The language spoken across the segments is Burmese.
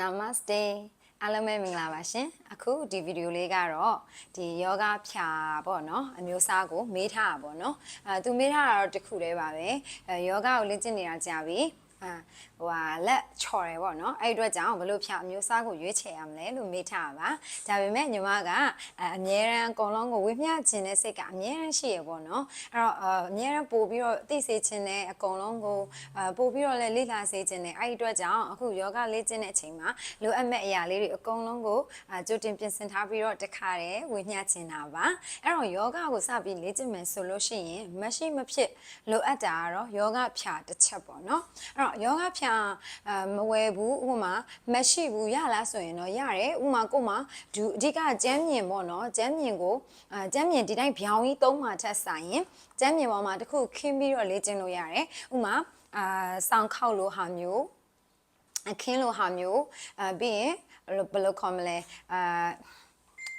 Namaste အားလုံးပဲမင်္ဂလာပါရှင်အခုဒီဗီဒီယိုလေးကတော့ဒီယောဂဖြာပေါ့နော်အမျိုးအစားကိုမေးထားတာပေါ့နော်အဲသူမေးထားတာတော့တစ်ခုတည်းပါပဲအဲယောဂကိုလေ့ကျင့်နေတာကြာပြီ အာဟိုဟာလက်ချော်တယ်ပေါ့နော်အဲ့ဒီအတွက်ကြောင့်ဘယ်လိုဖြာအမျိုးအစားကိုရွေးချယ်ရမလဲလို့မေးထားတာပါဒါပေမဲ့ညီမကအအမြဲတမ်းအကုန်လုံးကိုဝေမျှခြင်းတဲ့စိတ်ကအမြဲတမ်းရှိရပေါ့နော်အဲ့တော့အအမြဲတမ်းပို့ပြီးတော့သိစေခြင်းနဲ့အကုန်လုံးကိုအပို့ပြီးတော့လည်းလေ့လာစေခြင်းနဲ့အဲ့ဒီအတွက်ကြောင့်အခုယောဂလေ့ကျင့်တဲ့အချိန်မှာလိုအပ်မဲ့အရာလေးတွေအကုန်လုံးကိုအာကြိုတင်ပြင်ဆင်ထားပြီးတော့တခါတည်းဝေမျှခြင်းတာပါအဲ့တော့ယောဂကိုစပြီးလေ့ကျင့်မယ်ဆိုလို့ရှိရင်မရှိမဖြစ်လိုအပ်တာကတော့ယောဂဖြာတစ်ချက်ပေါ့နော်အဲ့တော့ယောဂဖြာအာမဝယ်ဘူးဥပမာမရှိဘူးရလားဆိုရင်တော့ရတယ်ဥပမာကို့မှာဒူအဓိကကျမ်းမြင်ပေါ့နော်ကျမ်းမြင်ကိုအာကျမ်းမြင်ဒီတိုင်းဗျောင်းကြီးသုံးမှထက်ဆိုင်ရင်ကျမ်းမြင်ပေါ်မှာတစ်ခုခင်းပြီးတော့လေ့ကျင့်လို့ရတယ်ဥပမာအာစောင်းခောက်လို့ဟာမျိုးအခင်းလိုဟာမျိုးအဲပြီးရင်ဘယ်လိုဘယ်လိုခေါ်မလဲအာ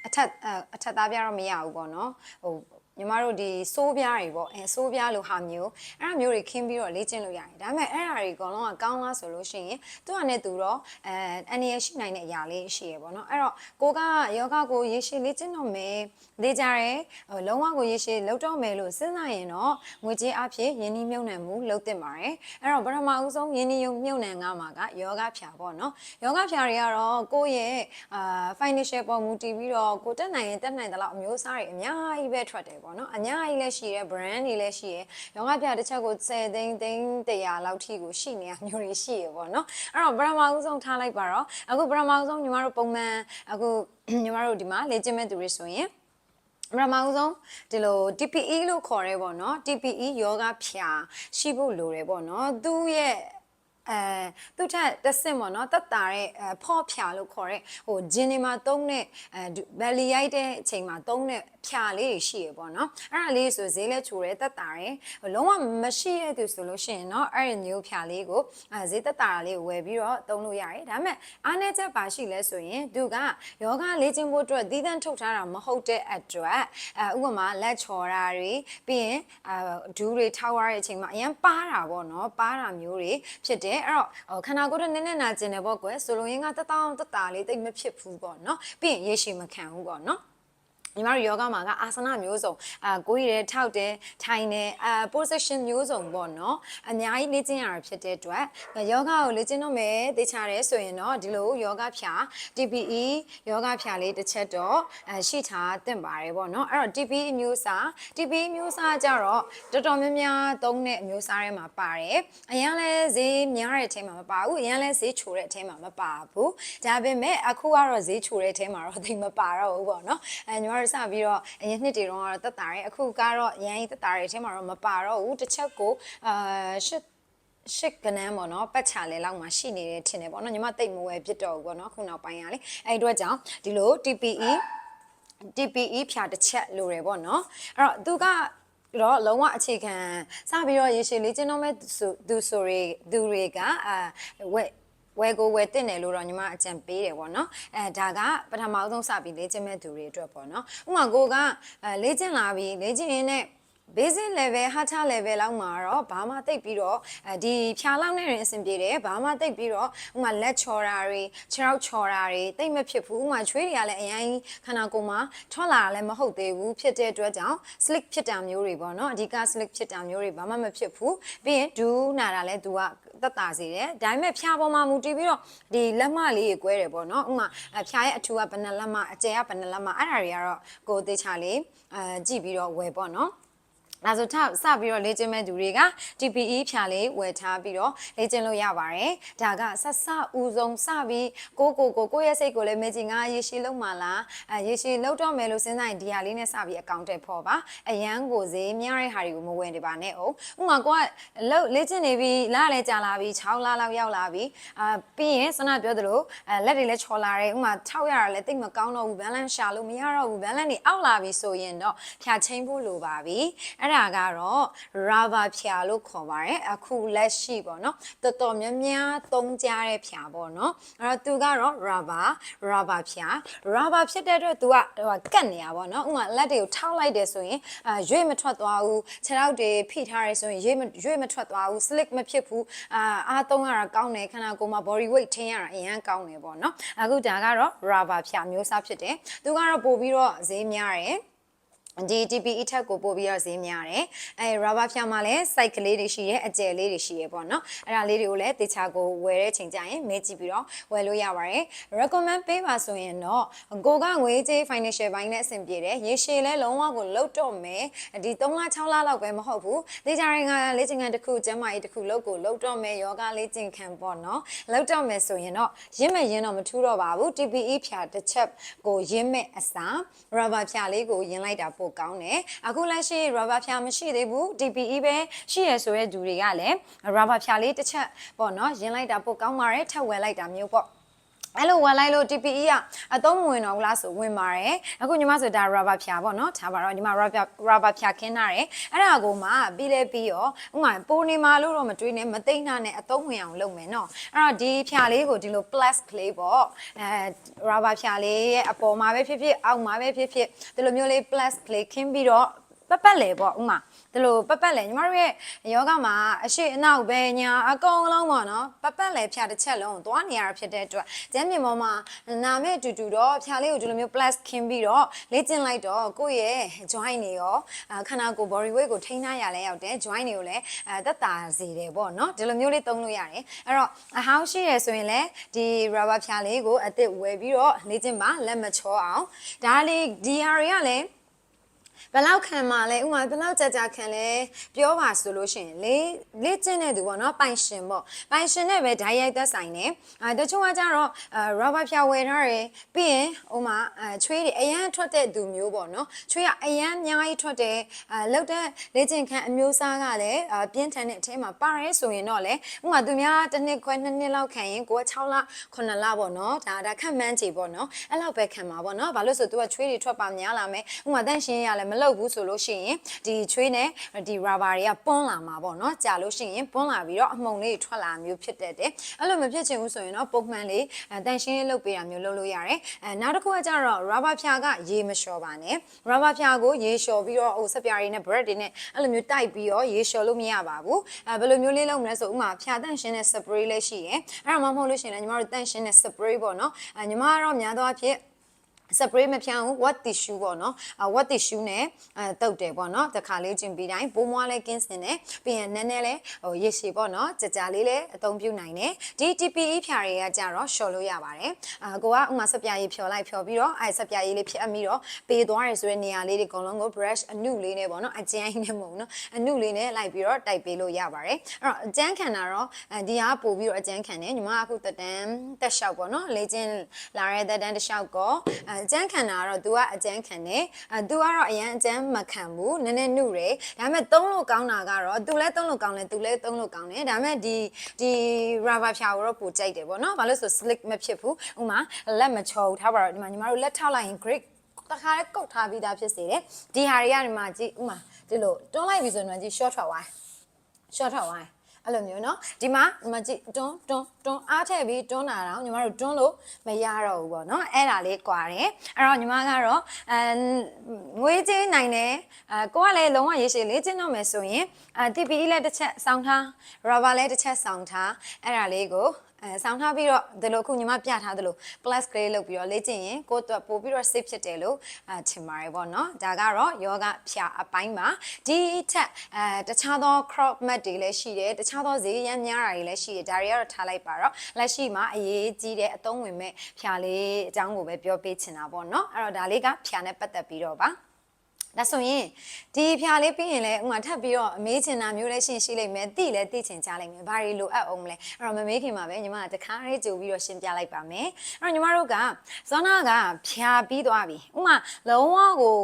အထက်အအထက်သားပြတော့မရဘူးပေါ့နော်ဟို ညီမတို့ဒီစိုးပြားတွေပေါ့အဲစိုးပြားလိုဟာမျိုးအဲ့ဒါမျိုးတွေခင်းပြီးတော့လေ့ကျင့်လို့ရတယ်ဒါပေမဲ့အဲ့ဒါတွေအကုန်လုံးကကောင်းလားဆိုလို့ရှိရင်သူကနဲ့သူတော့အဲအန်ရရှိနိုင်တဲ့အရာလေးရှိရပေါ့နော်အဲ့တော့ကိုကယောဂကိုရေရှည်လေ့ကျင့်တော့မယ်လေ့ကြရဲဟိုလုံးဝကိုရေရှည်လုပ်တော့မယ်လို့စဉ်းစားရင်တော့ငွေကြေးအဖြစ်ယင်းနှိမ့်မြုံနှံမှုလုပ်သင့်ပါတယ်အဲ့တော့ပထမဦးဆုံးယင်းနှိမ့်မြုံနှံငါမှာကယောဂဖြာပေါ့နော်ယောဂဖြာတွေကတော့ကိုယ့်ရဲ့အာ financial ပေါ်မူတည်ပြီးတော့ကိုတက်နိုင်ရင်တက်နိုင်တဲ့လောက်အမျိုးအစားတွေအများကြီးပဲထွက်တယ်ပေါ့နော်အများကြီးလည်းရှိရဲ brand တွေလည်းရှိရဲယောဂဖြာတစ်ချက်ကို10သိန်းသိန်း100လောက်ထိကိုရှိနေရမျိုးတွေရှိရပေါ့နော်အဲ့တော့ပထမဦးဆုံးထားလိုက်ပါတော့အခုပထမဦးဆုံးညီမတို့ပုံမှန်အခုညီမတို့ဒီမှာလေ့ကျင့်မဲ့သူတွေဆိုရင်ပထမဦးဆုံးဒီလို TPE လို့ခေါ်ရဲပေါ့နော် TPE ယောဂဖြာရှိဖို့လိုတယ်ပေါ့နော်သူ့ရဲ့ အဲသူထက်တစ်ဆင့်ပေါ့နော်တက်တာတဲ့အဲဖော့ဖြာလို့ခေါ်တဲ့ဟိုဂျင်းနေမှာသုံးတဲ့အဲဘယ်လီရိုက်တဲ့အချိန်မှာသုံးတဲ့ဖြာလေးတွေရှိရပေါ့နော်အဲ့ဒါလေးဆိုဈေးလက်ချိုတယ်တက်တာတယ်လုံးဝမရှိရသူဆိုလို့ရှိရင်နော်အဲ့ဒီမျိုးဖြာလေးကိုအဲဈေးတက်တာလေးကိုဝယ်ပြီးတော့သုံးလို့ရတယ်ဒါပေမဲ့အားနည်းချက်ပါရှိလဲဆိုရင်သူကယောဂလေ့ကျင့်ဖို့အတွက်သီးသန့်ထုတ်ထားတာမဟုတ်တဲ့အတွက်အဲဥပမာလက်ချော်တာတွေပြီးရင်အဲဒူးတွေထောက်ရတဲ့အချိန်မှာအရင်ပါတာပေါ့နော်ပါတာမျိုးတွေဖြစ်တဲ့အဲ့တော့ဟိုခန္ဓာကိုယ်နဲ့နည်းနည်းနာကျင်တယ်ပေါ့ကွယ်ဆိုလိုရင်းကတတောင်းတတာလေးတိတ်မဖြစ်ဘူးပေါ့နော်ပြီးရင်ရေရှည်မခံဘူးပေါ့နော် ညီမတို့ယောဂမှာကအာဆနမျိုးစုံအာကိုယ်ရည်ထောက်တယ်ထိုင်တယ်အာ position မျိုးစုံပေါ့နော်အများကြီးလေ့ကျင့်ရတာဖြစ်တဲ့အတွက်ယောဂကိုလေ့ကျင့်တော့မယ်သိချတယ်ဆိုရင်တော့ဒီလိုယောဂဖြာ TPE ယောဂဖြာလေးတစ်ချက်တော့အရှိထားသင့်ပါတယ်ပေါ့နော်အဲ့တော့ TPE အမျိုးအစား TPE အမျိုးအစားကြတော့တော်တော်များများသုံးတဲ့အမျိုးအစားတွေမှာပါတယ်အရင်လဲဈေးများတဲ့အချိန်မှာမပါဘူးအရင်လဲဈေးချိုတဲ့အချိန်မှာမပါဘူးဒါပေမဲ့အခုကတော့ဈေးချိုတဲ့အချိန်မှာတော့သိပ်မပါတော့ဘူးပေါ့နော်အဲညီမတို့စပြီးတော့အရင်နှစ်တွေတုန်းကတော့တက်တာရဲအခုကတော့ရန်ကြီးတက်တာရဲအချိန်မှာတော့မပါတော့ဘူးတစ်ချက်ကိုအာရှစ်ရှစ်ကနန်းပေါ့နော်ပတ်ချလဲလောက်မှရှိနေတယ်ထင်တယ်ပေါ့နော်ညီမတိတ်မဝဲဖြစ်တော့ဘူးပေါ့နော်ခုနောက်ပိုင်းကလေအဲ့ဒီအတွက်ကြောင့်ဒီလို TPE TPE ဖြာတစ်ချက်လိုတယ်ပေါ့နော်အဲ့တော့သူကတော့လုံးဝအခြေခံစပြီးတော့ရေရှည်လေးကျင်းတော့မဲ့သူသူဆိုရီသူတွေကအာဝက် ဝဲကိုဝဲတင်တယ်လို့တော့ညီမအကြံပေးတယ်ပေါ့နော်အဲဒါကပထမအဆုံးစပြီးလေ့ကျင့်မဲ့သူတွေအတွက်ပေါ့နော်ဥပမာကိုကအဲလေ့ကျင့်လာပြီးလေ့ကျင့်ရင်းနဲ့ basic level ဟာချ level လောက်မှာတော့ဘာမှတိတ်ပြီးတော့အဲဒီဖြာလောက်နဲ့ရင်အဆင်ပြေတယ်ဘာမှတိတ်ပြီးတော့ဥမာလက်ချော်တာတွေခြေထောက်ချော်တာတွေတိတ်မဖြစ်ဘူးဥမာချွေးတွေကလည်းအရင်ခန္ဓာကိုယ်မှာထွက်လာတာလည်းမဟုတ်သေးဘူးဖြစ်တဲ့အတွက်ကြောင့် slick ဖြစ်တာမျိုးတွေပေါ့နော်အဓိက slick ဖြစ်တာမျိုးတွေဘာမှမဖြစ်ဘူးပြီးရင်ဒူးနာတာလည်းသူကတက်တာစေတယ်ဒါပေမဲ့ဖြာပေါ်မှာမူတည်ပြီးတော့ဒီလက်မလေးကိုကွဲတယ်ပေါ့နော်ဥမာဖြာရဲ့အထူကဘယ်နှလက်မအကျယ်ကဘယ်နှလက်မအဲ့ဒါတွေကတော့ကိုယ်သေချာလေးအဲကြည့်ပြီးတော့ဝယ်ပေါ့နော် ဒါဆိုထစပြီးတော့လေ့ကျင့်မဲ့သူတွေက TPE ဖြာလေးဝယ်ထားပြီးတော့လေ့ကျင့်လို့ရပါတယ်။ဒါကဆက်စဦးဆုံးစပြီးကိုကိုကိုကိုရဲ့စိတ်ကိုလည်းမေ့ချင်ငါရေရှည်လုံးမလားအဲရေရှည်လုံးတော့မယ်လို့စဉ်းစားရင်ဒီဟာလေးနဲ့စပြီးအကောင့်တက်ဖို့ပါ။အရန်ကိုဈေးများတဲ့ဟာတွေကိုမဝင်နေပါနဲ့အောင်။ဥပမာကိုကလောက်လေ့ကျင့်နေပြီးလာလည်းကြာလာပြီး6လလောက်ရောက်လာပြီးအာပြီးရင်စနပြောသလိုအဲလက်တွေလည်းချော်လာတယ်ဥပမာ6ရတာလည်းတိတ်မကောင်းတော့ဘူးဘန်လန်ရှာလို့မရတော့ဘူးဘန်လန်တွေအောက်လာပြီဆိုရင်တော့ဖြာချင်းဖို့လိုပါပြီ။အဲအဲ့ဒါကတော့ rubber ဖြာလို့ခေါ်ပါတယ်အခုလက်ရှိပေါ့နော်တော်တော်များများသုံးကြတဲ့ဖြာပေါ့နော်အဲ့တော့သူကတော့ rubber rubber ဖြာ rubber ဖြစ်တဲ့အတွက်သူကဟိုကတ်နေရပါတော့နော်ဥပမာလက်တွေကိုထောက်လိုက်တယ်ဆိုရင်အာရွေ့မထွက်သွားဘူးခြေထောက်တွေဖိထားရဲဆိုရင်ရွေ့မရွေ့မထွက်သွားဘူး slick မဖြစ်ဘူးအာအားသုံးရတာကောင်းတယ်ခန္ဓာကိုယ်မှာ body weight ထင်းရတာအရင်ကောင်းတယ်ပေါ့နော်အခုဒါကတော့ rubber ဖြာမျိုးစားဖြစ်တယ်သူကတော့ပို့ပြီးတော့ဈေးများတယ် ဒီ TPE ထက်ကိုပို့ပြီးတော့ဈေးများတယ်အဲ rubber ဖြာမှာလည်း site ကလေးတွေရှိတယ်အကျယ်လေးတွေရှိရပေါ့နော်အဲ့ဒါလေးတွေကိုလည်းတေချာကိုဝယ်တဲ့ချိန်ကျရင်မေးကြည့်ပြီးတော့ဝယ်လို့ရပါတယ် recommend ပေးပါဆိုရင်တော့ကိုကငွေကြေး financial ဘိုင်းနဲ့အဆင်ပြေတယ်ရေရှည်လဲလုံးဝကိုလုတ်တော့မယ်ဒီ3လ6လလောက်ပဲမဟုတ်ဘူးတေချာရင်ကလေ့ကျင့်ခန်းတစ်ခုကျန်းမာရေးတစ်ခုလုတ်ကိုလုတ်တော့မယ်ယောဂလေ့ကျင့်ခန်းပေါ့နော်လုတ်တော့မယ်ဆိုရင်တော့ရင့်မဲ့ရင်းတော့မထူးတော့ပါဘူး TPE ဖြာတစ်ချက်ကိုရင့်မဲ့အစား rubber ဖြာလေးကိုရင်းလိုက်တာပိုကောင်းတယ်အခုလက်ရှိ rubber ဖြာမရှိသေးဘူး TPE ပဲရှိရဆိုရဲသူတွေကလည်း rubber ဖြာလေးတစ်ချက်ပေါ့နော်ရင်းလိုက်တာပိုကောင်းပါတယ်ထပ်ဝယ်လိုက်တာမျိုးပေါ့ အဲ့လိုဝင်လိုက်လို့ TPE ကအသုံးမဝင်တော့ဘူးလားဆိုဝင်ပါတယ်အခုညီမဆိုဒါ rubber ဖြာပေါ့နော်ထားပါတော့ညီမ rubber rubber ဖြာခင်းထားတယ်အဲ့ဒါကိုမှပြီးလဲပြီးရောဥမာပိုနေမှာလို့တော့မတွေးနဲ့မသိမ့်တာနဲ့အသုံးဝင်အောင်လုပ်မယ်နော်အဲ့တော့ဒီဖြာလေးကိုဒီလို plus clay ပေါ့အဲ rubber ဖြာလေးရဲ့အပေါ်မှာပဲဖြစ်ဖြစ်အောက်မှာပဲဖြစ်ဖြစ်ဒီလိုမျိုးလေး plus clay ခင်းပြီးတော့ပတ်ပတ်လေပေါ့ဥမာ ဒီလိုပတ်ပတ်လေညီမတို့ရဲ့ယောဂမှာအရှိအနောက်ပဲညာအကုန်လုံးပေါ့နော်ပတ်ပတ်လေဖြာတစ်ချက်လုံးကိုသွားနေရတာဖြစ်တဲ့အတွက်ကျမ်းမြေပေါ်မှာနာမဲ့အတူတူတော့ဖြာလေးကိုဒီလိုမျိုး plus ခင်းပြီးတော့လေ့ကျင့်လိုက်တော့ကိုယ့်ရဲ့ joint တွေရောအာခန္ဓာကိုယ် body weight ကိုထိန်းထားရလဲရောက်တယ် joint တွေကိုလည်းအဲသက်သာစေတယ်ပေါ့နော်ဒီလိုမျိုးလေးသုံးလို့ရတယ်အဲ့တော့အဟောင်းရှိရဆိုရင်လည်းဒီ rubber ဖြာလေးကိုအစ်စ်ဝယ်ပြီးတော့လေ့ကျင့်ပါလက်မချောအောင်ဒါလေးဒီဟာတွေကလည်း ဘယ်လောက်ခံမှလဲဥမာဘယ်လောက်ကြာကြာခံလဲပြောပါဆိုလို့ရှိရင်လေလေ့ကျင့်တဲ့သူပေါ့နော်ပိုင်ရှင်ပေါ့ပိုင်ရှင်နဲ့ပဲဓာတ်ရိုက်သက်ဆိုင်တယ်အဲတချို့ကကြတော့အဲ rubber ဖြာဝယ်ထားတယ်ပြီးရင်ဥမာအဲချွေးတွေအရန်ထွက်တဲ့သူမျိုးပေါ့နော်ချွေးကအရန်အများကြီးထွက်တယ်အဲလောက်တဲ့လေ့ကျင့်ခန်းအမျိုးအစားကလည်းအဲပြင်းထန်တဲ့အထဲမှာပါရဲဆိုရင်တော့လေဥမာသူများတစ်နှစ်ခွဲနှစ်နှစ်လောက်ခံရင်ကိုက6လ9လပေါ့နော်ဒါဒါခန့်မှန်းကြည့်ပေါ့နော်အဲ့လောက်ပဲခံမှာပေါ့နော်ဘာလို့ဆိုသူကချွေးတွေထွက်ပါများလာမယ်ဥမာတန့်ရှင်းရလဲမလုပ်ဘူးဆိုလို့ရှိရင်ဒီချွေးနဲ့ဒီ rubber တွေကပွန်းလာမှာပေါ့နော်ကြာလို့ရှိရင်ပွန်းလာပြီးတော့အမှုန်လေးတွေထွက်လာမျိုးဖြစ်တတ်တယ်အဲ့လိုမဖြစ်ချင်ဘူးဆိုရင်တော့ပုံမှန်လေးတန့်ရှင်းရေးလုပ်ပေးတာမျိုးလုပ်လို့ရတယ်အဲနောက်တစ်ခုကကျတော့ rubber ဖြာကရေမလျှော်ပါနဲ့ rubber ဖြာကိုရေလျှော်ပြီးတော့ဟိုဆက်ပြားတွေနဲ့ bread တွေနဲ့အဲ့လိုမျိုးတိုက်ပြီးတော့ရေလျှော်လို့မရပါဘူးအဲဘယ်လိုမျိုးလေးလုပ်မလဲဆိုဥမာဖြာတန့်ရှင်းတဲ့ spray လေးရှိရယ်အဲ့ဒါမှမဟုတ်လို့ရှိရင်လည်းညီမတို့တန့်ရှင်းတဲ့ spray ပေါ့နော်အဲညီမကတော့များသောအားဖြင့် spray မဖြန်းဘူး wet tissue ပေါ့နော်အ wet tissue နဲ့အဲတုပ်တယ်ပေါ့နော်တစ်ခါလေးကျင်ပြီးတိုင်းပိုးမွားလေးကင်းစင်တယ်ပြီးရင်နည်းနည်းလေးဟိုရေရှည်ပေါ့နော်ကြကြလေးလည်းအသုံးပြုနိုင်တယ်ဒီ TPE ဖြာတွေကကြတော့ရှော်လို့ရပါတယ်အာကိုကဥမာဆက်ပြားရည်ဖြော်လိုက်ဖြော်ပြီးတော့အဲဆက်ပြားရည်လေးဖြစ်အပ်ပြီးတော့ပေးသွားရဆိုတဲ့နေရာလေးတွေအကုန်လုံးကို brush အနုလေးနဲ့ပေါ့နော်အကျန်းနဲ့မဟုတ်ဘူးနော်အနုလေးနဲ့လိုက်ပြီးတော့တိုက်ပေးလို့ရပါတယ်အဲ့တော့အကျန်းခံတာတော့အဲဒီဟာပို့ပြီးတော့အကျန်းခံတယ်ညီမကအခုတက်တန်းတက်လျှောက်ပေါ့နော်လေ့ကျင့်လာတဲ့တက်တန်းတစ်လျှောက်ကောအကျန်းခံတာကတော့ तू ကအကျန်းခံတယ်အဲ तू ကတော့အရန်အကျန်းမခံဘူးနည်းနည်းနှုတယ်ဒါပေမဲ့သုံးလို့ကောင်းတာကတော့ तू လည်းသုံးလို့ကောင်းတယ် तू လည်းသုံးလို့ကောင်းတယ်ဒါပေမဲ့ဒီဒီ rubber ဖြာကိုတော့ပိုကြိုက်တယ်ပေါ့နော်ဘာလို့လဲဆို slick မဖြစ်ဘူးဥမာလက်မချောဘူးထားပါတော့ဒီမှာညီမတို့လက်ထောက်လိုက်ရင် great တခါလေးကုတ်ထားပြီးသားဖြစ်စေတယ်ဒီဟာတွေကနေမှကြည့်ဥမာဒီလိုတွန်းလိုက်ပြီဆိုရင်တော့ကြည့် short ထွက်သွား short ထွက်သွား အဲ့လိုမျိုးเนาะဒီမှာဒီမှာကြည့်တွန်းတွန်းတွန်းအားထည့်ပြီးတွန်းတာတော့ညီမတို့တွန်းလို့မရတော့ဘူးပေါ့เนาะအဲ့ဒါလေးကွာတယ်အဲ့တော့ညီမကတော့အဲငွေကြေးနိုင်တယ်အဲကိုကလည်းလုံးဝရေရှည်လေးကျင်းတော့မယ်ဆိုရင်အဲ TPE လည်းတစ်ချက်စောင်းထား rubber လည်းတစ်ချက်စောင်းထားအဲ့ဒါလေးကို အဲဆောင်းထားပြီးတော့ဒီလိုအခုညီမပြထားသလို plus grade လုပ်ပြီးတော့လေ့ကျင့်ရင်ကိုယ့်အတွက်ပို့ပြီးတော့ safe ဖြစ်တယ်လို့အဲထင်ပါတယ်ပေါ့နော်ဒါကတော့ယောဂဖြာအပိုင်းမှာဒီထက်အဲတခြားသော crop mat တွေလည်းရှိတယ်တခြားသောဈေးရမ်းများတာတွေလည်းရှိတယ်ဒါတွေကတော့ထားလိုက်ပါတော့လက်ရှိမှာအရေးကြီးတဲ့အသုံးဝင်မဲ့ဖြာလေးအကြောင်းကိုပဲပြောပေးချင်တာပေါ့နော်အဲ့တော့ဒါလေးကဖြာနဲ့ပတ်သက်ပြီးတော့ပါ ဒါဆိုရင်ဒီဖြာလေးပြီးရင်လည်းဥမာထပ်ပြီးတော့အမေးချင်တာမျိုးလည်းရှင်းရှိလိမ့်မယ်တိလည်းတိချင်ကြလိမ့်မယ်ဘာတွေလိုအပ်အောင်မလဲအဲ့တော့မမေးခင်မှာပဲညီမကတခါလေးကြိုပြီးတော့ရှင်းပြလိုက်ပါမယ်အဲ့တော့ညီမတို့ကဇောနာကဖြာပြီးသွားပြီဥမာလုံးဝကို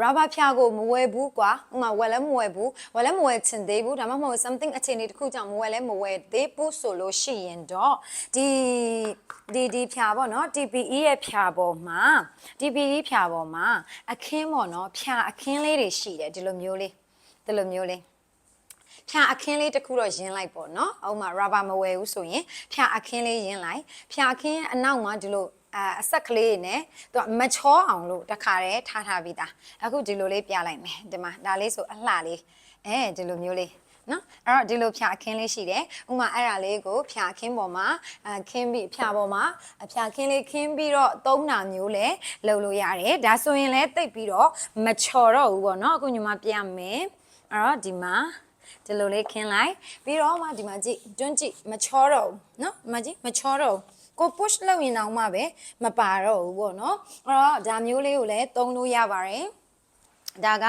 rubber ဖြာကိုမဝယ်ဘူးကွာဥမာဝယ်လည်းမဝယ်ဘူးဝယ်လည်းမဝယ်ချင်သေးဘူးဒါမှမဟုတ် something အခြေအနေတစ်ခုကြောင့်မဝယ်လည်းမဝယ်သေးဘူးဆိုလို့ရှိရင်တော့ဒီဒီဒီဖြာပေါ့နော် TPE ရဲ့ဖြာပေါ်မှာ TPE ဖြာပေါ်မှာအခင်းပေါ့နော်ဖြာအခင်းလေးတွေရှိတယ်ဒီလိုမျိုးလေးဒီလိုမျိုးလေးဖြာအခင်းလေးတစ်ခုတော့ယင်းလိုက်ပေါ့နော်။အောက်မှာ rubber မဝယ်ဘူးဆိုရင်ဖြာအခင်းလေးယင်းလိုက်။ဖြာအခင်းရဲ့အနောက်မှာဒီလိုအာအဆက်ကလေးနဲ့သူကမချောအောင်လို့တခါတည်းထားထားပြီးသား။အခုဒီလိုလေးပြလိုက်မယ်။ဒီမှာဒါလေးဆိုအလှလေးအဲဒီလိုမျိုးလေး နော်အဲ့တော့ဒီလိုဖြာခင်းလေးရှိတယ်ဥမာအဲ့ဒါလေးကိုဖြာခင်းပေါ်မှာအခင်းပြီးဖြာပေါ်မှာအဖြာခင်းလေးခင်းပြီးတော့သုံးတာမျိုးလဲလုပ်လို့ရတယ်ဒါဆိုရင်လဲတိတ်ပြီးတော့မချော်တော့ဘူးပေါ့နော်အခုညီမပြမယ်အဲ့တော့ဒီမှာဒီလိုလေးခင်းလိုက်ပြီးတော့မှဒီမှာကြည့်တွန်းကြည့်မချောတော့ဘူးနော်ဒီမှာကြည့်မချောတော့ဘူးကို push လုပ်ရင်တော့မှပဲမပါတော့ဘူးပေါ့နော်အဲ့တော့ဒါမျိုးလေးကိုလည်းသုံးလို့ရပါတယ် ဒါက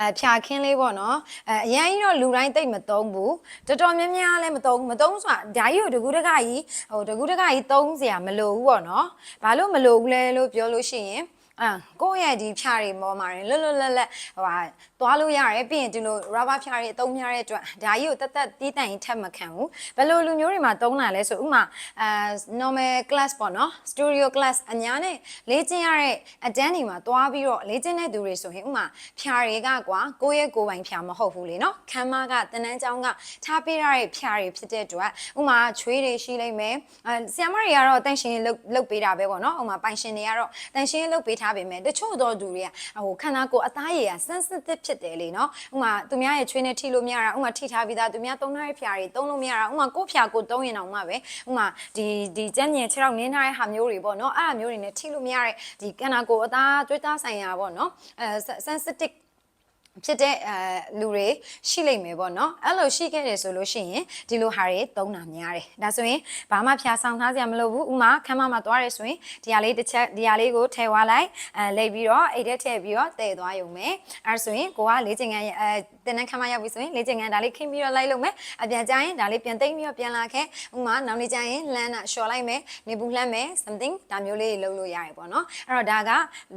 အဖြာခင်းလေးပေါ့နော်အဲအရင်ကြီးတော့လူတိုင်းတိတ်မသုံးဘူးတော်တော်များများလည်းမသုံးဘူးမသုံးဆိုတာဓာကြီးကိုတကူတကကြီးဟိုတကူတကကြီးသုံးစရာမလိုဘူးပေါ့နော်ဘာလို့မလိုဘူးလဲလို့ပြောလို့ရှိရင် အာကိုယ့်ရဲ့ဒီဖြာတွေပေါ်မှာလွတ်လွတ်လပ်လပ်ဟိုဟာသွားလို့ရတယ်ပြီးရင်ဒီလို rubber ဖြာတွေအသုံးများတဲ့အတွက်ဒါကြီးကိုတက်တက်တီးတန့်ရင်ထက်မခံဘူးဘယ်လိုလူမျိုးတွေမှာသုံးတာလဲဆိုဥမာအာ normal class ပေါ့နော် studio class အညာနဲ့လေ့ကျင့်ရတဲ့အတန်းတွေမှာသွားပြီးတော့လေ့ကျင့်တဲ့သူတွေဆိုရင်ဥမာဖြာတွေကကွာကိုယ့်ရဲ့ကိုယ်ပိုင်ဖြာမဟုတ်ဘူးလေနော်ခမ်းမကတန်းတန်းချောင်းကထားပေးရတဲ့ဖြာတွေဖြစ်တဲ့အတွက်ဥမာချွေးတွေရှိလိမ့်မယ်အဲဆီယမတွေကတော့တန်ရှင်လုတ်လုတ်ပေးတာပဲပေါ့နော်ဥမာပိုင်ရှင်တွေကတော့တန်ရှင်လုတ်ပေးထားပေမဲ့တချို့သောသူတွေကဟိုခန္ဓာကိုယ်အသားရည်က sensitive ဖြစ်တယ်လေနော်ဥမာသူများရဲ့ချွေးနဲ့ထိလို့မရတာဥမာထိထားပြီးသားသူများသုံးထားတဲ့ဖြာတွေသုံးလို့မရတာဥမာကိုယ့်ဖြာကိုသုံးရင်တော့မှပဲဥမာဒီဒီကြမ်းမြင်ခြေထောက်နင်းထားတဲ့ဟာမျိုးတွေပေါ့နော်အဲ့ဟာမျိုးတွေနဲ့ထိလို့မရတဲ့ဒီခန္ဓာကိုယ်အသားသွေးသားဆိုင်ရာပေါ့နော်အဲ sensitive ဖြစ်တဲ့အဲလူတွေရှိလိမ့်မယ်ပေါ့နော်အဲ့လိုရှိခဲ့တယ်ဆိုလို့ရှိရင်ဒီလိုဟာတွေသုံးတာများတယ်ဒါဆိုရင်ဘာမှဖြာဆောင်ထားစရာမလိုဘူးဥမာခမ်းမမှာသွားရဲဆိုရင်ဒီဟာလေးတစ်ချက်ဒီဟာလေးကိုထည့်သွားလိုက်အဲလိပ်ပြီးတော့အိတ်ထဲထည့်ပြီးတော့တည့်သွားရုံပဲအဲ့ဆိုရင်ကိုကလေးချင်ငန်းအဲတင်တဲ့ခမ်းမရောက်ပြီဆိုရင်လေးချင်ငန်းဒါလေးခင်းပြီးတော့လိုက်လို့မယ်အပြန်ကျရင်ဒါလေးပြန်သိမ့်ပြီးတော့ပြန်လာခဲ့ဥမာနောက်နေ့ကျရင်လှမ်းတာလျှော်လိုက်မယ်နေဘူးလှမ်းမယ် something ဒါမျိုးလေးလုပ်လို့ရတယ်ပေါ့နော်အဲ့တော့ဒါက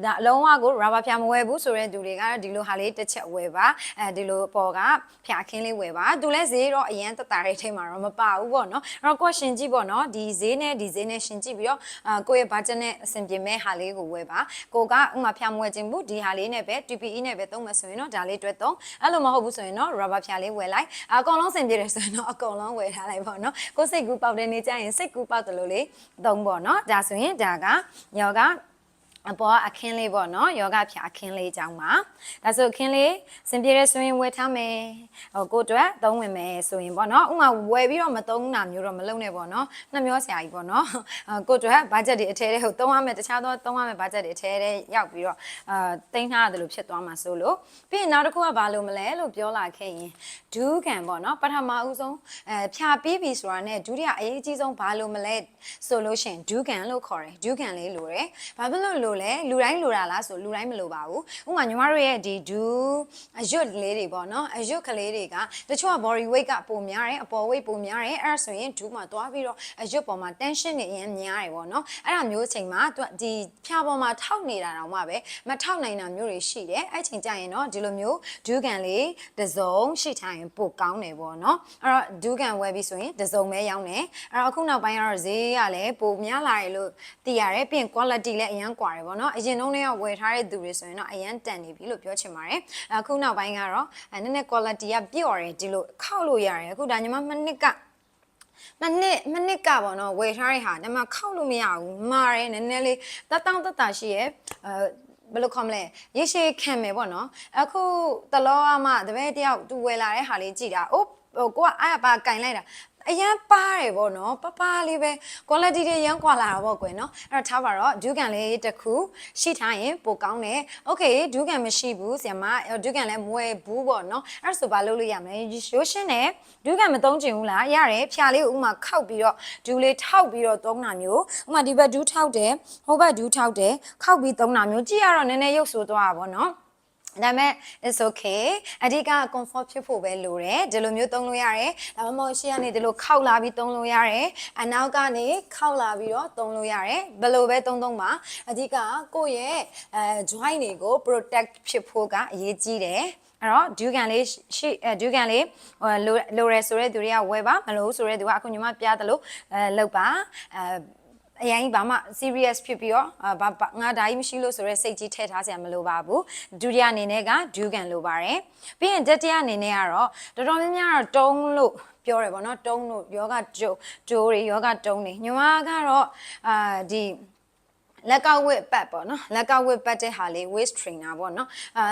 ဒါအလုံးဝကို rubber ဖြာမဝဲဘူးဆိုတဲ့သူတွေကတော့ဒီလိုဟာလေးတစ်ချက်ဝယ်ပါအဲဒီလိုပေါ်ကဖြာခင်းလေးဝယ်ပါသူလည်းဈေးတော့အရန်တက်တာတဲ့ထိမှာတော့မပါဘူးပေါ့နော်အဲ့တော့ကိုယ်ရှင်ကြည့်ပေါ့နော်ဒီဈေးနဲ့ဒီဈေးနဲ့ရှင်ကြည့်ပြီးတော့အာကိုယ့်ရဲ့ budget နဲ့အဆင်ပြေမဲ့ဟာလေးကိုဝယ်ပါကိုကဥမာဖြာမဝယ်ခြင်းဘူးဒီဟာလေးနဲ့ပဲ TPE နဲ့ပဲသုံးမယ်ဆိုရင်တော့ဒါလေးတွဲသုံးအဲ့လိုမဟုတ်ဘူးဆိုရင်တော့ rubber ဖြာလေးဝယ်လိုက်အကောင်လုံးအဆင်ပြေတယ်ဆိုရင်တော့အကောင်လုံးဝယ်ထားလိုက်ပေါ့နော်ကိုယ်စိတ်ကူးပေါက်တဲ့နေ့ကျရင်စိတ်ကူးပေါက်တယ်လို့လေသုံးပေါ့နော်ဒါဆိုရင်ဒါကယောဂ အပေါ်အခင်းလေးပေါ့နော်ယောဂဖြာအခင်းလေးအကြောင်းပါဒါဆိုအခင်းလေးစင်ပြေတဲ့ဆိုရင်ဝယ်ထားမယ်ဟိုကိုအတွက်သုံးဝင်မယ်ဆိုရင်ပေါ့နော်ဥမာဝယ်ပြီးတော့မသုံးတာမျိုးတော့မလုပ်နဲ့ပေါ့နော်နှမျောဆရာကြီးပေါ့နော်ကိုအတွက်ဘတ်ဂျက်တွေအထဲထဲဟိုသုံးရမယ်တခြားသောသုံးရမယ်ဘတ်ဂျက်တွေအထဲထဲရောက်ပြီးတော့အာတင်ထားရတယ်လို့ဖြစ်သွားမှာဆိုလို့ပြီးရင်နောက်တစ်ခုကဘာလို့မလဲလို့ပြောလာခဲ့ရင်ဒူးကန်ပေါ့နော်ပထမဦးဆုံးအဲဖြာပြီးပြီဆိုတာနဲ့ဒုတိယအရေးအကြီးဆုံးဘာလို့မလဲဆိုလို့ရှိရင်ဒူးကန်လို့ခေါ်တယ်ဒူးကန်လေးလိုတယ်ဘာဖြစ်လို့လို့လဲလူတိုင်းလိုတာလားဆိုလူတိုင်းမလိုပါဘူးဥပမာညီမတို့ရဲ့ဒီဒူးအရွတ်လေးတွေပေါ့နော်အရွတ်ကလေးတွေကတချို့က body weight ကပိုများတယ်အပေါ် weight ပိုများတယ်အဲ့ဒါဆိုရင်ဒူးမှာသွားပြီးတော့အရွတ်ပေါ်မှာ tension တွေအရင်များတယ်ပေါ့နော်အဲ့ဒါမျိုးအချိန်မှာသူကဒီဖြာပေါ်မှာထောက်နေတာတောင်မှပဲမထောက်နိုင်တာမျိုးတွေရှိတယ်အဲ့ချိန်ကျရင်တော့ဒီလိုမျိုးဒူးကန်လေးတစ်စုံရှိထားရင်ပိုကောင်းတယ်ပေါ့နော်အဲ့တော့ဒူးကန်ဝယ်ပြီးဆိုရင်တစ်စုံပဲရောင်းတယ်အဲ့တော့အခုနောက်ပိုင်းကတော့ဈေးကလည်းပိုများလာတယ်လို့သိရတယ်ပြီးရင် quality လည်းအရင်ကွာတယ်ပေါ့နော်အရင်တုန်းကဝယ်ထားတဲ့သူတွေဆိုရင်တော့အရင်တန်နေပြီလို့ပြောချင်ပါတယ်အခုနောက်ပိုင်းကတော့နည်းနည်း quality ကပျော့တယ်ဒီလိုခောက်လို့ရတယ်အခုဒါညီမမနစ်ကမနစ်မနစ်ကပေါ့နော်ဝယ်ထားတဲ့ဟာဒါမှခောက်လို့မရဘူးမာတယ်နည်းနည်းလေးတတောင်းတတာရှိရဲ့အဲဘယ်လိုခေါ်မလဲရေရှည်ခံမယ်ပေါ့နော်အခုတလောကမှတပည့်တယောက်သူဝယ်လာတဲ့ဟာလေးကြည်တာအိုးဟိုကိုကအားပါကင်လိုက်တာ အရန်ပါတယ်ပေါ့နော်ပပလေးပဲ quality တွေရန်ကွာလာတာပေါ့ကွယ်နော်အဲ့တော့ထားပါတော့ဒူးကန်လေးတစ်ခုရှိထားရင်ပိုကောင်းတယ် okay ဒူးကန်မရှိဘူးဆရာမဒူးကန်လည်းမဝယ်ဘူးပေါ့နော်အဲ့ဆိုဘာလုပ်လို့ရမလဲရိုးရှင်းတယ်ဒူးကန်မသုံးချင်ဘူးလားရတယ်ဖြာလေးကိုဥမာခောက်ပြီးတော့ဒူးလေးထောက်ပြီးတော့သုံးတာမျိုးဥမာဒီဘက်ဒူးထောက်တယ်ဟိုဘက်ဒူးထောက်တယ်ခောက်ပြီးသုံးတာမျိုးကြည့်ရတော့နည်းနည်းရုပ်ဆိုးသွားတာပေါ့နော် ဒါပေမဲ့ it's okay အဓိက comfort ဖြစ်ဖို့ပဲလိုတယ်ဒီလိုမျိုးသုံးလို့ရတယ်ဒါမှမဟုတ်ရှေ့ကနေဒီလိုခောက်လာပြီးသုံးလို့ရတယ်အနောက်ကနေခောက်လာပြီးတော့သုံးလို့ရတယ်ဘယ်လိုပဲသုံးသုံးပါအဓိကကိုယ့်ရဲ့အဲ joint တွေကို protect ဖြစ်ဖို့ကအရေးကြီးတယ်အဲ့တော့ဒူးကန်လေးရှိအဲဒူးကန်လေးဟိုလိုလိုရဲဆိုတဲ့သူတွေကဝယ်ပါမလို့ဆိုတဲ့သူကအခုညီမပြသလိုအဲလောက်ပါအဲ အရင်ဘာမှ serious ဖြစ်ပြီးတော့အာဘာဘာငါဒါကြီးမရှိလို့ဆိုရဲစိတ်ကြီးထည့်ထားစရာမလိုပါဘူးဒုတိယအနေနဲ့ကဒူးကန်လိုပါတယ်ပြီးရင်တတိယအနေနဲ့ကတော့တော်တော်များများတော့တုံးလို့ပြောတယ်ပေါ့နော်တုံးလို့ယောဂဂျိုဂျိုးတွေယောဂတုံးတွေညီမကတော့အာဒီ လက်ကဝစ်ပတ်ပေါ့နော်လက်ကဝစ်ပတ်တဲ့ဟာလေး waist trainer ပေါ့နော်အာ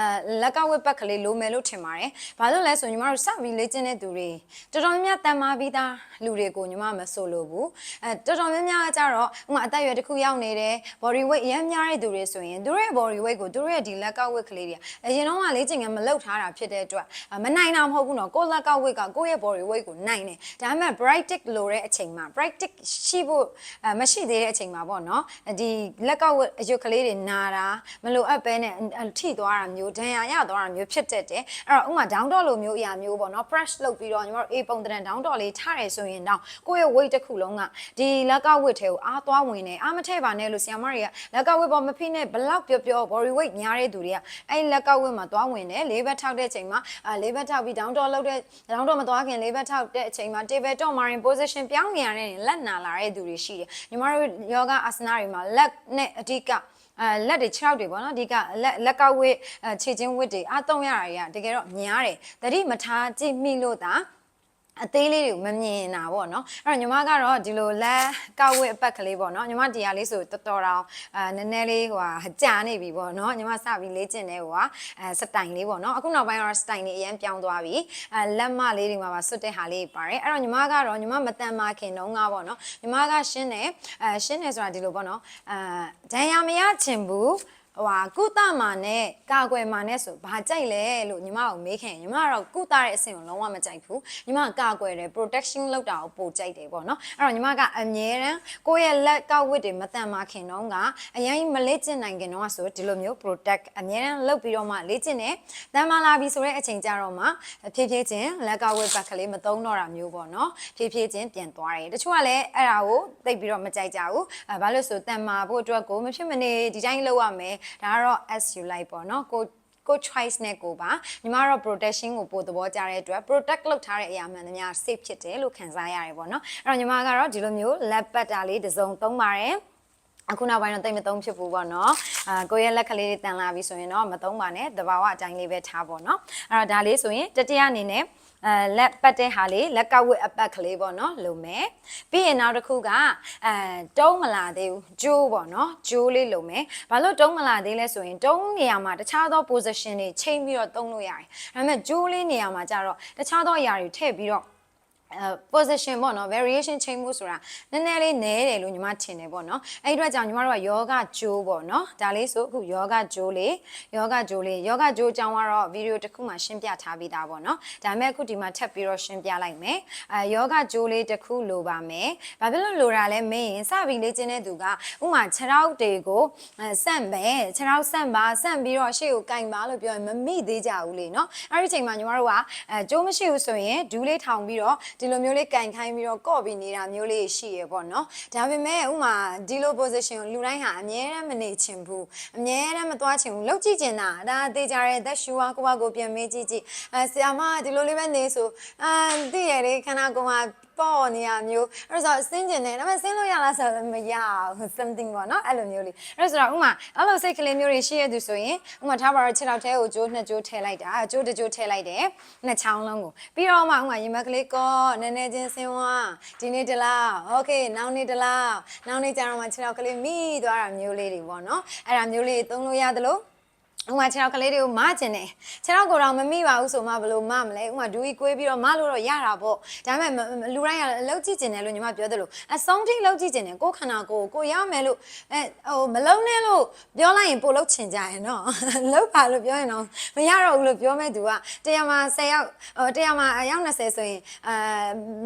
လက်ကဝစ်ပတ်ကလေးလိုမယ်လို့ထင်ပါတယ်ဘာလို့လဲဆိုညီမတို့စပြီးလေ့ကျင့်တဲ့သူတွေတော်တော်များများတန်မာပြီးသားလူတွေကိုညီမမဆိုလို့ဘူးအဲတော်တော်များများကကြတော့ဥမာအသက်အရွယ်တစ်ခုရောက်နေတယ် body weight အများများတဲ့သူတွေဆိုရင်သူတို့ရဲ့ body weight ကိုသူတို့ရဲ့ဒီလက်ကဝစ်ကလေးတွေအရင်တော့ကလေ့ကျင့်ငန်းမလုပ်ထားတာဖြစ်တဲ့အတွက်အာမနိုင်တာမဟုတ်ဘူးနော်ကိုယ့်လက်ကဝစ်ကကိုယ့်ရဲ့ body weight ကိုနိုင်တယ်ဒါပေမဲ့ bright tick လိုတဲ့အချိန်မှာ bright tick ရှိဖို့အဲမရှိသေးတဲ့အချိန်မှာပေါ့နော်ဒီလက်ကဝစ်အရွက်ကလေးတွေနာတာမလိုအပ်ပဲနဲ့ထိသွားတာမျိုးဒဏ်ရာရသွားတာမျိုးဖြစ်တတ်တယ်အဲ့တော့ဥမာ down dog လိုမျိုးအရာမျိုးပေါ့နော် press လုပ်ပြီးတော့ညီမတို့ A ပုံတန် down dog လေးထားတယ်ဆိုရင်တော့ကိုယ့်ရဲ့ weight တစ်ခုလုံးကဒီလက်ကဝစ်ထဲကိုအားသွားဝင်နေအားမထည့်ပါနဲ့လို့ဆရာမတွေကလက်ကဝစ်ပေါ်မဖိနဲ့ဘလောက်ပြောပြော body weight များတဲ့သူတွေကအဲ့လက်ကဝစ်မှာသွားဝင်တယ်လေးဘက်ထောက်တဲ့အချိန်မှာအဲလေးဘက်ထောက်ပြီး down dog လုပ်တဲ့ down dog မသွားခင်လေးဘက်ထောက်တဲ့အချိန်မှာ table top marine position ပြောင်းနေရတဲ့လက်နာလာတဲ့သူတွေရှိတယ်ညီမတို့ယောဂအာစနာတွေမှာလက်နဲ့အဓိကအဲလက်တွေခြေထောက်တွေပေါ့နော်အဓိကလက်လက်ကဝစ်အဲခြေချင်းဝစ်တွေအားသုံးရတာတွေကတကယ်တော့များတယ်တတိမထားကြည့်မိလို့သာ အသေးလေးတွေကိုမမြင်တာပေါ့နော်အဲ့တော့ညီမကတော့ဒီလိုလက်ကောက်ဝစ်အပတ်ကလေးပေါ့နော်ညီမဒီဟာလေးဆိုတော်တော်တောင်အာနည်းနည်းလေးဟိုဟာကြာနေပြီပေါ့နော်ညီမစပြီးလေ့ကျင့်နေဟိုဟာအဲစတိုင်လေးပေါ့နော်အခုနောက်ပိုင်းကတော့စတိုင်လေးအရင်ပြောင်းသွားပြီအဲလက်မလေးတွေမှာပါဆွတ်တဲ့ဟာလေးပါတယ်အဲ့တော့ညီမကတော့ညီမမတန်မာခင်တုန်းကပေါ့နော်ညီမကရှင်းတယ်အဲရှင်းတယ်ဆိုတာဒီလိုပေါ့နော်အဲဒဏ်ရာမရချင်ဘူး ဟိုဟာကုသမာနဲ့ကာကွယ်မာနဲ့ဆိုဘာကြိုက်လဲလို့ညီမကိုမေးခင်ညီမကတော့ကုသတဲ့အဆင့်ကိုလုံးဝမကြိုက်ဘူးညီမကကာကွယ်တယ် protection လုပ်တာကိုပိုကြိုက်တယ်ပေါ့နော်အဲ့တော့ညီမကအမြဲတမ်းကိုယ့်ရဲ့လက်ကောက်ဝစ်တွေမတန်မာခင်တော့ကအရင်မလေ့ကျင့်နိုင်ခင်တော့ဆိုဒီလိုမျိုး protect အမြဲတမ်းလုပ်ပြီးတော့မှလေ့ကျင့်တယ်တန်မာလာပြီဆိုတဲ့အချိန်ကြတော့မှဖြည်းဖြည်းချင်းလက်ကောက်ဝစ်ပတ်ကလေးမသုံးတော့တာမျိုးပေါ့နော်ဖြည်းဖြည်းချင်းပြန်သွားတယ်တချို့ကလည်းအဲ့ဒါကိုသိပ်ပြီးတော့မကြိုက်ကြဘူးအဲဘာလို့ဆိုတန်မာဖို့အတွက်ကိုမဖြစ်မနေဒီတိုင်းလုပ်ရမယ်ဒါကတော့ as you like ပေါ့နော်ကိုကို choice နဲ့ကိုပါညီမတို့ protection ကိုပို့သဘောကျတဲ့အတွက် protect လုပ်ထားတဲ့အရာမှန်သမျှ safe ဖြစ်တယ်လို့ခံစားရတယ်ပေါ့နော်အဲ့တော့ညီမကတော့ဒီလိုမျိုး lap pad တာလေးတစ်စုံသုံးပါတယ်အခုနောက်ပိုင်းတော့တိတ်မသုံးဖြစ်ဘူးပေါ့နော်အာကိုယ့်ရဲ့လက်ကလေးတွေတန်လာပြီဆိုရင်တော့မသုံးပါနဲ့တဘာဝအတိုင်းလေးပဲထားပေါ့နော်အဲ့တော့ဒါလေးဆိုရင်တတိယအနေနဲ့ အဲလက်ပတ်တဲ့ဟာလေးလက်ကဝစ်အပတ်ကလေးပေါ့နော်လုံမယ်ပြီးရင်နောက်တစ်ခုကအဲတုံးမလာသေးဘူးဂျိုးပေါ့နော်ဂျိုးလေးလုံမယ်ဘာလို့တုံးမလာသေးလဲဆိုရင်တုံးနေရာမှာတခြားသော position တွေချိန်ပြီးတော့တုံးလို့ရတယ်ဒါပေမဲ့ဂျိုးလေးနေရာမှာကျတော့တခြားသောအရာတွေထည့်ပြီးတော့အဲ position ပေါ့နော် variation ချိန်မှုဆိုတာနည်းနည်းလေးနည်းတယ်လို့ညီမထင်တယ်ပေါ့နော်အဲ့ဒီအတွက်ကြောင့်ညီမတို့ကယောဂဂျိုးပေါ့နော်ဒါလေးဆိုအခုယောဂဂျိုးလေးယောဂဂျိုးလေးယောဂဂျိုးအကြောင်းကတော့ဗီဒီယိုတစ်ခုမှရှင်းပြထားပြီးသားပေါ့နော်ဒါပေမဲ့အခုဒီမှာထပ်ပြီးတော့ရှင်းပြလိုက်မယ်အဲယောဂဂျိုးလေးတစ်ခုလိုပါမယ်ဘာဖြစ်လို့လိုတာလဲမင်းရင်စပြီးလေ့ကျင့်တဲ့သူကဥမာခြေထောက်တွေကိုအဲဆန့်ပဲခြေထောက်ဆန့်ပါဆန့်ပြီးတော့ရှေ့ကိုကင်ပါလို့ပြောရင်မမိသေးကြဘူးလေနော်အဲ့ဒီအချိန်မှာညီမတို့ကအဲဂျိုးမရှိဘူးဆိုရင်ဒူးလေးထောင်ပြီးတော့ဒီလိုမျိုးလေးကင်ခိုင်းပြီးတော့ကော့ပြီးနေတာမျိုးလေးရှိရပေါ့နော်ဒါပေမဲ့ဥမာဒီလို position ကိုလူတိုင်းဟာအမြဲတမ်းမနေချင်ဘူးအမြဲတမ်းမသွားချင်ဘူးလောက်ကြည့်ချင်တာဒါသေချာတဲ့သက်ရှူဝါကိုပါကိုပြန်မေးကြည့်ကြည့်အဲဆရာမဒီလိုလေးပဲနေဆိုအာသိရလေခန္ဓာကိုယ်မှာ ပေါ်နေတာမျိုးအဲ့ဒါဆိုဆင်းကျင်တယ်ဒါပေမဲ့ဆင်းလို့ရလားဆိုတော့မရဘူး something ပေါ့နော်အဲ့လိုမျိုးလေးအဲ့ဒါဆိုတော့ဥမာအဲ့လိုစိတ်ကလေးမျိုးတွေရှိရသူဆိုရင်ဥမာထားပါတော့ခြေထောက်ထဲကိုကြိုးနှစ်ကြိုးထည့်လိုက်တာကြိုးတစ်ကြိုးထည့်လိုက်တယ်နှစ်ချောင်းလုံးကိုပြီးတော့မှဥမာရင်မကလေးကောနည်းနည်းချင်းဆင်းသွားဒီနေ့တလား okay နောက်နေ့တလားနောက်နေ့ကျတော့မှခြေထောက်ကလေးမိသွားတာမျိုးလေးတွေပေါ့နော်အဲ့ဒါမျိုးလေးသုံးလို့ရတယ်လို့ ဥမာခြေထောက်ကလေးတွေကိုမကျင်တယ်ခြေထောက်ကိုတော့မမိပါဘူးဆိုမှဘယ်လိုမမလဲဥမာဒူကြီးကွေးပြီးတော့မလို့တော့ရတာပေါ့ဒါပေမဲ့လူတိုင်းကအလုပ်ကြည့်ကျင်တယ်လို့ညီမပြောသလိုအဆုံးထိလုပ်ကြည့်ကျင်တယ်ကိုယ်ခန္ဓာကိုယ်ကိုရမယ်လို့အဲဟိုမလုံးနဲ့လို့ပြောလိုက်ရင်ပို့လုပ်ချင်ကြရင်တော့လုပ်ပါလို့ပြောရင်တော့မရတော့ဘူးလို့ပြောမဲ့သူကတရားမှာ10ယောက်ဟိုတရားမှာအယောက်20ဆိုရင်အဲ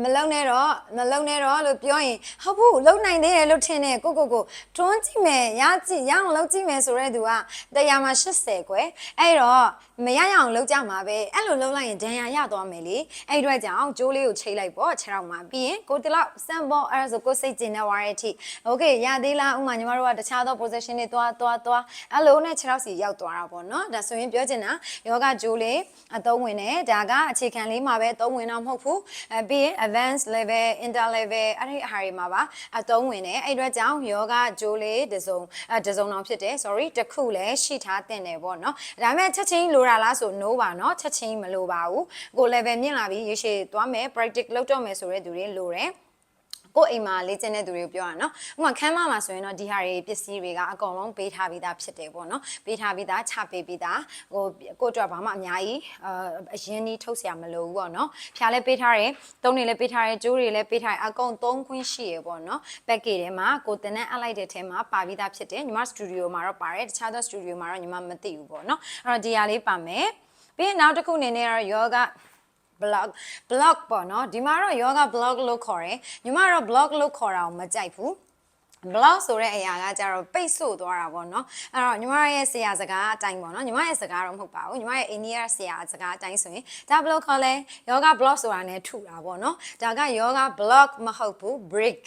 မလုံးနဲ့တော့မလုံးနဲ့တော့လို့ပြောရင်ဟုတ်ဘူးလုံနိုင်သေးတယ်လို့ထင်တယ်ကိုကိုကိုတွန်းကြည့်မယ်ရကြည့်ရအောင်လုပ်ကြည့်မယ်ဆိုတဲ့သူကတရားမှာ80ကွယ်အဲ့တော့မရရအောင်လုပ်ကြမှာပဲအဲ့လိုလုပ်လိုက်ရင်ဒဏ်ရာရသွားမယ်လေအဲ့ဒီအတွက်ကြောင့်ကြိုးလေးကိုချိတ်လိုက်ပေါ့ခြေထောက်မှာပြီးရင်ကိုတလောက်စံပေါ့အဲ့ဒါဆိုကိုစိတ်ကျင်နေသွားတဲ့အထိโอเคရသေးလားဥမာညီမတို့ကတခြားသော position တွေသွားသွားသွားအဲ့လိုနဲ့ခြေထောက်စီရောက်သွားတာပေါ့နော်ဒါဆိုရင်ပြောချင်တာယောဂကြိုးလေးအသုံးဝင်တယ်ဒါကအခြေခံလေးမှာပဲအသုံးဝင်တော့မဟုတ်ဘူးအဲပြီးရင် advanced level inter level အဲ့ဒီအဟာတွေမှာပါအသုံးဝင်တယ်အဲ့ဒီအတွက်ကြောင့်ယောဂကြိုးလေးတစ်စုံအဲတစ်စုံတော့ဖြစ်တယ် sorry တစ်ခုလည်းရှိထားတင်တယ်ပေါ့နော်ဒါပေမဲ့ချက်ချင်းလို တာလားဆို no ပါနော်ချက်ချင်းမလိုပါဘူးကို level မြင့်လာပြီးရေရှည်သွားမယ် practice လုပ်တော့မယ်ဆိုတဲ့သူတွေလိုတယ် ကိုယ်အိမ်မှာလေ့ကျင့်တဲ့သူတွေကိုပြောရအောင်နော်ဥပမာခန်းမမှာဆိုရင်တော့ဒီဟာတွေပစ္စည်းတွေကအကုန်လုံးပေးထားပြီးသားဖြစ်တယ်ပေါ့နော်ပေးထားပြီးသားချပေးပြီးသားဟိုကိုယ့်အတွက်ဘာမှအများကြီးအာအရင်ကြီးထုတ်เสียမလိုဘူးပေါ့နော်ဖြားလည်းပေးထားတယ်တုံးတွေလည်းပေးထားတယ်ကျိုးတွေလည်းပေးထားတယ်အကုန်သုံးခွင့်ရှိရပေါ့နော်ပက်ကေထဲမှာကိုတင်တဲ့အပ်လိုက်တဲ့ထဲမှာပါပြီးသားဖြစ်တယ်ညီမစတူဒီယိုမှာတော့ပါတယ်တခြားသောစတူဒီယိုမှာတော့ညီမမသိဘူးပေါ့နော်အဲ့တော့ဒီဟာလေးပါမယ်ပြီးရင်နောက်တစ်ခုအနေနဲ့ကတော့ယောဂ blog blog ပေါ့နော်ဒီမှာတော့ yoga blog လို့ခေါ်တယ်ညီမကတော့ blog လို့ခေါ်တာကိုမကြိုက်ဘူး blog ဆိုတဲ့အရာကကြတော့ပိတ်ဆို့သွားတာပေါ့နော်အဲ့တော့ညီမရဲ့ဆရာစကားအတိုင်းပေါ့နော်ညီမရဲ့စကားတော့မဟုတ်ပါဘူးညီမရဲ့အိန္ဒိယဆရာစကားအတိုင်းဆိုရင်ဒါဘယ်လိုခေါ်လဲ yoga blog ဆိုတာ ਨੇ ထူတာပေါ့နော်ဒါက yoga blog မဟုတ်ဘူး break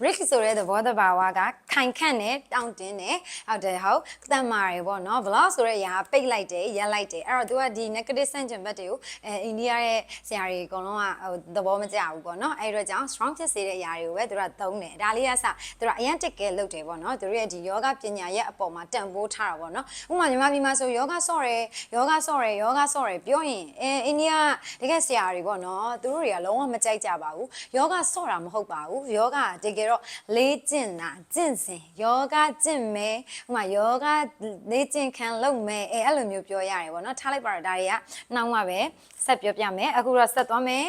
break ဆိုတဲ့သဘောတဘာဝကခိုင်ခန့်နဲ့တောင့်တင်းနဲ့ဟုတ်တယ်ဟုတ်တန်မာရယ်ပေါ့နော် blog ဆိုတဲ့အရာကပိတ်လိုက်တယ်ရက်လိုက်တယ်အဲ့တော့သူကဒီ negative ဆန့်ကျင်ဘက်တွေကိုအဲအိန္ဒိယရဲ့ဆရာတွေအကုန်လုံးကဟိုသဘောမကျဘူးပေါ့နော်အဲ့ဒီတော့ကြောင့် strong ဖြစ်စေတဲ့အရာတွေကိုပဲသူကသုံးတယ်ဒါလေးကစသူကအရင်တက်ကဲလုပ်တယ်ပေါ့နော်သူတို့ရဲ့ဒီယောဂပညာရဲ့အပေါ်မှာတန်ဖိုးထားတာပေါ့နော်ဥပမာညီမပြည်မှာဆိုယောဂဆော့ရယ်ယောဂဆော့ရယ်ယောဂဆော့ရယ်ပြောရင်အဲအိန္ဒိယတကယ်ဆရာတွေပေါ့နော်သူတို့တွေကလုံးဝမကြိုက်ကြပါဘူးယောဂဆော့တာမဟုတ်ပါဘူးယောဂတကယ်တော့လေးကျင့်တာကျင့်စဉ်ယောဂကျင့်မယ်ဥပမာယောဂလေးကျင့်ခံလုပ်မယ်အဲအဲ့လိုမျိုးပြောရတယ်ပေါ့နော်ထားလိုက်ပါတော့ဒါတွေကနောက်မှပဲဆက်ပြောပြမယ်အခုတော့ဆက်သွားမယ်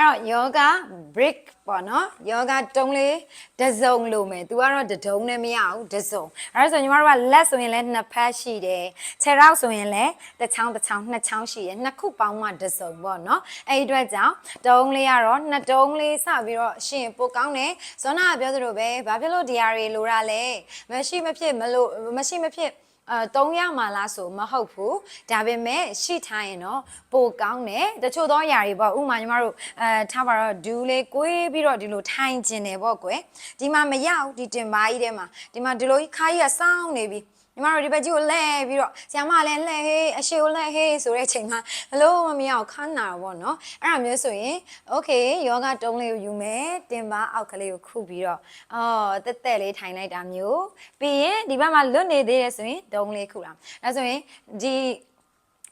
အဲ့တော့ yoga break ပေါ့နော် yoga တုံးလေးတစ်စုံလို့မယ် तू ကတော့တစ်တုံးနဲ့မရဘူးတစ်စုံအဲ့ဒါဆိုညီမတို့ကလက်ဆိုရင်လည်းနှစ်ဖက်ရှိတယ်ခြေထောက်ဆိုရင်လည်းတစ်ချောင်းတစ်ချောင်းနှစ်ချောင်းရှိတယ်နှစ်ခုပေါင်းမှတစ်စုံပေါ့နော်အဲ့ဒီအတွက်ကြောင့်တုံးလေးကတော့နှစ်တုံးလေးစပြီးတော့ရှင်ပိုကောင်းတယ်ဇောနာကပြောသလိုပဲဘာဖြစ်လို့ဒီဟာတွေလိုတာလဲမရှိမဖြစ်မလို့မရှိမဖြစ် အဲတုံးရမှာလားဆိုမဟုတ်ဘူးဒါပေမဲ့ရှိထားရင်တော့ပိုကောင်းတယ်တချို့သောຢာတွေပေါ့ဥပမာညီမတို့အဲထားပါတော့ဒူးလေးကိုေးပြီးတော့ဒီလိုထိုင်ကျင်တယ်ပေါ့ကွယ်ဒီမှာမရဘူးဒီတင်ပါကြီးထဲမှာဒီမှာဒီလိုကြီးခါကြီးကစောင်းနေပြီ ညီမတို့ဒီဘက်ကြီးကိုလှည့်ပြီးတော့ဆရာမလည်းလှည့်ဟေးအရှိကိုလှည့်ဟေးဆိုတဲ့အချိန်မှာဘလို့မမရအောင်ခန်းနာတော့ဗောနော်အဲ့ဒါမျိုးဆိုရင် okay ယောဂတုံးလေးကိုယူမယ်တင်ပါအောက်ကလေးကိုခုပြီးတော့အော်တက်တက်လေးထိုင်လိုက်တာမျိုးပြီးရင်ဒီဘက်မှာလွတ်နေသေးတယ်ဆိုရင်တုံးလေးခုလာဒါဆိုရင်ဒီ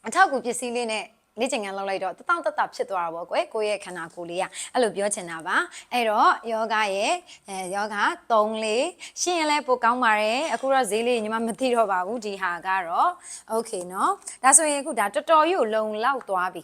အထောက်ကူပစ္စည်းလေးနဲ့ လေ့ကျင့်ခန်းလုပ်လိုက်တော့တတောင့်တတဖြစ်သွားတာပေါ့ကွယ်ကိုယ့်ရဲ့ခန္ဓာကိုယ်လေးကအဲ့လိုပြောချင်တာပါအဲ့တော့ယောဂရဲ့အဲယောဂ3လေးရှင်းရင်လည်းပိုကောင်းပါတယ်အခုတော့ဈေးလေးညီမမသိတော့ပါဘူးဒီဟာကတော့โอเคเนาะဒါဆိုရင်အခုဒါတော်တော်ကြီးကိုလုံလောက်သွားပြီ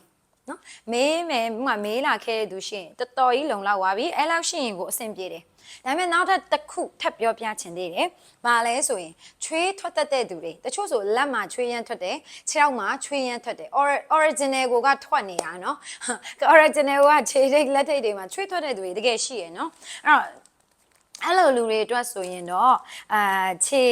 နော်မေးမယ်ဥမာမေးလာခဲ့တဲ့သူရှရင်တော်တော်ကြီးလုံလောက်သွားပြီအဲ့လောက်ရှရင်ကိုအဆင်ပြေတယ် ဒါပေမဲ့နောက်ထပ်တစ်ခုထပ်ပြောပြချင်သေးတယ်။ဘာလဲဆိုရင်ချွေးထွက်တတ်တဲ့သူတွေတချို့ဆိုလက်မှာချွေးရမ်းထွက်တယ်ခြေထောက်မှာချွေးရမ်းထွက်တယ် Ori- original ကိုကထွက်နေတာနော်။ original ကခြေထိတ်လက်ထိတ်တွေမှာချွေးထွက်တဲ့သူတွေတကယ်ရှိရယ်နော်။အဲ့တော့အဲ့လိုလူတွေအတွက်ဆိုရင်တော့အာခြေ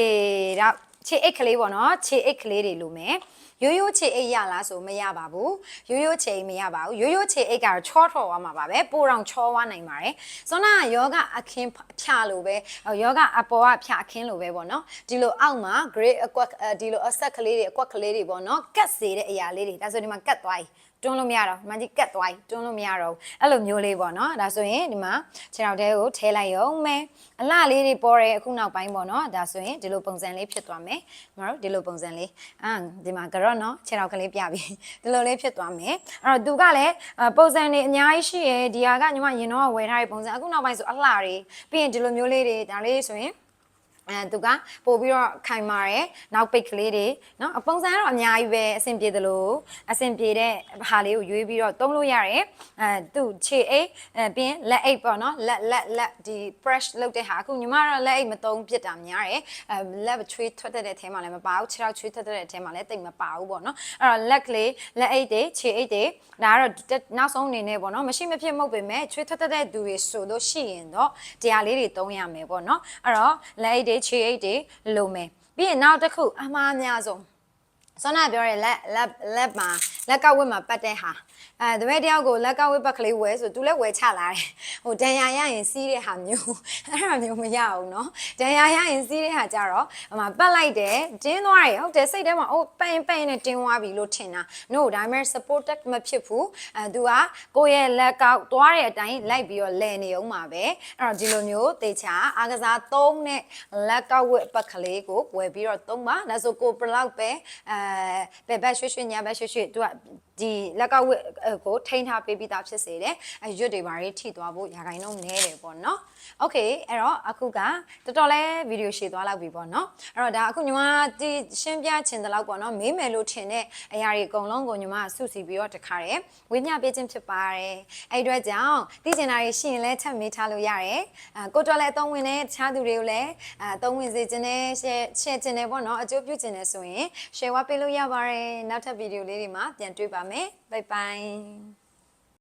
တော့ ခြေအိတ်ကလေးပေါ့နော်ခြေအိတ်ကလေးတွေလိုမယ်ရိုးရိုးခြေအိတ်ရလားဆိုမရပါဘူးရိုးရိုးခြေအိတ်မရပါဘူးရိုးရိုးခြေအိတ်ကတော့ချောထော်သွားမှာပါပဲပိုတောင်ချောသွားနိုင်ပါတယ်စောနာကယောဂအခင်းဖြာလို့ပဲယောဂအပေါ်ကဖြာအခင်းလို့ပဲပေါ့နော်ဒီလိုအောက်မှာ grade အကွက်ဒီလိုအဆက်ကလေးတွေအကွက်ကလေးတွေပေါ့နော်ကတ်စေတဲ့အရာလေးတွေဒါဆိုဒီမှာကတ်သွားပြီ တွန်းလို့မရတော့မကြီးကတ်သွားပြီတွန်းလို့မရတော့ဘူးအဲ့လိုမျိုးလေးပေါ့နော်ဒါဆိုရင်ဒီမှာခြေထောက်ထဲကိုထဲလိုက်ရုံပဲအလှလေးတွေပေါ်တယ်အခုနောက်ပိုင်းပေါ့နော်ဒါဆိုရင်ဒီလိုပုံစံလေးဖြစ်သွားမယ်ညီမတို့ဒီလိုပုံစံလေးအာဒီမှာကတော့နော်ခြေထောက်ကလေးပြပြီဒီလိုလေးဖြစ်သွားမယ်အဲ့တော့သူကလည်းပုံစံတွေအများကြီးရှိရယ်ဒီဟာကညီမရင်တော့ဝယ်ထားတဲ့ပုံစံအခုနောက်ပိုင်းဆိုအလှတွေပြီးရင်ဒီလိုမျိုးလေးတွေဒါလေးဆိုရင် အဲသူကပို့ပြီးတော့ခိုင်မာတယ်နောက်ပိတ်ကလေးတွေเนาะအပုံစံကတော့အများကြီးပဲအဆင်ပြေသလိုအဆင်ပြေတဲ့ဟာလေးကိုရွေးပြီးတော့သုံးလို့ရတယ်အဲသူခြေအိတ်အဲပြီးရင်လက်အိတ်ပေါ့เนาะလက်လက်လက်ဒီ brush လုပ်တဲ့ဟာအခုညီမကတော့လက်အိတ်မသုံးဖြစ်တာများတယ်အဲလက်ချွေးထွက်တဲ့အထဲမှာလည်းမပါဘူးခြေထောက်ချွေးထွက်တဲ့အထဲမှာလည်းတိတ်မပါဘူးပေါ့เนาะအဲ့တော့လက်ကလေးလက်အိတ်တွေခြေအိတ်တွေဒါကတော့နောက်ဆုံးအနေနဲ့ပေါ့เนาะမရှိမဖြစ်မဟုတ်ပေမဲ့ချွေးထွက်တဲ့သူတွေဆိုလို့ရှိရင်တော့တရားလေးတွေသုံးရမယ်ပေါ့เนาะအဲ့တော့လက်အိတ် တွေခြေအိတ်တွေလိုမယ်ပြီးရင်နောက်တစ်ခုအမှားအများဆုံးစောနာပြောရဲလက်လက်လက်မှာလက်ကဝတ်မှာပတ်တဲ့ဟာ အဲတပည့်တယောက်ကိုလက်ကဝတ်ပတ်ကလေးဝဲဆိုသူလည်းဝဲချလာတယ်ဟိုဒဏ်ရာရရင်စီးတဲ့ဟာမျိုးအဲ့ဒါမျိုးမရဘူးเนาะဒဏ်ရာရရင်စီးတဲ့ဟာကြတော့ဟိုမှာပတ်လိုက်တယ်တင်းသွားတယ်ဟုတ်တယ်စိတ်ထဲမှာအိုးပန်ပန်နဲ့တင်းသွားပြီလို့ထင်တာ no ဒါပေမဲ့ support မဖြစ်ဘူးအဲသူကကိုယ့်ရဲ့လက်ကောက်သွားတဲ့အတိုင်းလိုက်ပြီးတော့လဲနေအောင်ပါပဲအဲ့တော့ဒီလိုမျိုးတေချာအားကစားသုံးတဲ့လက်ကောက်ဝတ်ပတ်ကလေးကိုဝယ်ပြီးတော့သုံးပါဒါဆိုကိုဘယ်လောက်ပဲအဲဘယ်ဘက်ရွှေ့ရွှေ့ညာဘက်ရွှေ့ရွှေ့သူကဒီလက်ကဝတ် ကိုထိန်းထားပေးပြီးသားဖြစ်စေတယ်အဲရွတ်တွေဘာတွေထိသွားဖို့ရာခိုင်နှုန်းနည်းတယ်ပေါ့နော်โอเคအဲ့တော့အခုကတော်တော်လေးဗီဒီယိုရှည်သွားလောက်ပြီပေါ့နော်အဲ့တော့ဒါအခုညီမဒီရှင်းပြချင်တဲ့လောက်ပေါ့နော်မေးမယ်လို့ထင်တဲ့အရာတွေအကုန်လုံးကိုညီမစုစည်းပြီးတော့တခါတည်းဝေမျှပေးခြင်းဖြစ်ပါတယ်အဲ့ဒီအတွက်ကြောင့်သိချင်တာတွေရှိရင်လည်းချက်မေးထားလို့ရတယ်အဲကိုတော်လည်းအသုံးဝင်တဲ့တခြားသူတွေကိုလည်းအဲအသုံးဝင်စေခြင်းနဲ့ share share ခြင်းနဲ့ပေါ့နော်အကျိုးပြုခြင်းနဲ့ဆိုရင် share ဝပေးလို့ရပါတယ်နောက်ထပ်ဗီဒီယိုလေးတွေမှာပြန်တွေ့ပါမယ် 拜拜。